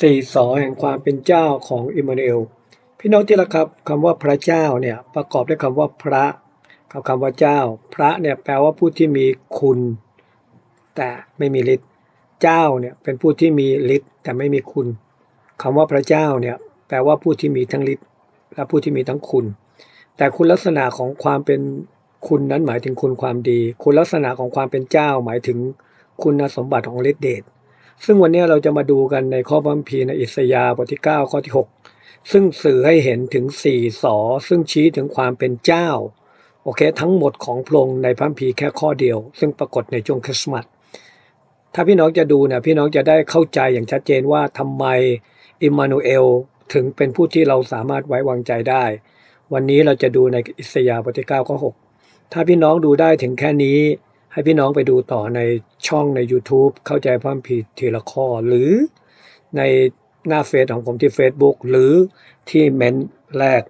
สี่สอแห่งความเป็นเจ้าของอิมมานูเอลพี่น้องที่รักครับคำว่าพระเจ้าเนี่ยประกอบด้วยคำว่าพระกับคำว่าเจ้า พระเนี่ยแปลว่าผู้ที่มีคุณ แต่ไม่มีฤทธิ์เจ้าเนี่ยเป็นผู้ที่มีฤทธิ์แต่ไม่มีคุณคำว่าพระเจ้าเนี่ยแปลว่าผู้ที่มีทั้งฤทธิ์และผู้ที่มีทั้งคุณ แต่คุณลักษณะของความเป็นคุณนั้นหมายถึงคุณความดี คุณลักษณะของความเป็นเจ้าหมายถึงคุณสมบัติของฤทธิเดช ซึ่งวันนี้เราจะมาดูกันในข้อพัมภีในอิสยาบทที่ 9 ข้อที่ 6 ซึ่งสื่อให้เห็นถึงสี่สอซึ่งชี้ถึงความเป็นเจ้า โอเค ทั้งหมดของพระองค์ในพระคัมภีแค่ข้อเดียว ซึ่งปรากฏในช่วงคริสต์มาสถ้าพี่น้องจะดูเนี่ยพี่น้องจะได้เข้าใจอย่างชัดเจนว่าทำไมอิมมานูเอลถึงเป็นผู้ที่เราสามารถไว้วางใจได้ วันนี้เราจะดูในอิสยาบทที่ 9 ข้อ 6 ถ้าพี่น้องดูได้ถึงแค่นี้ ให้พี่น้องไปดูต่อในช่องใน YouTube เข้าใจพระคัมภีร์ทีละข้อ หรือในหน้าเฟซของผมที่ Facebook หรือที่เมนแรก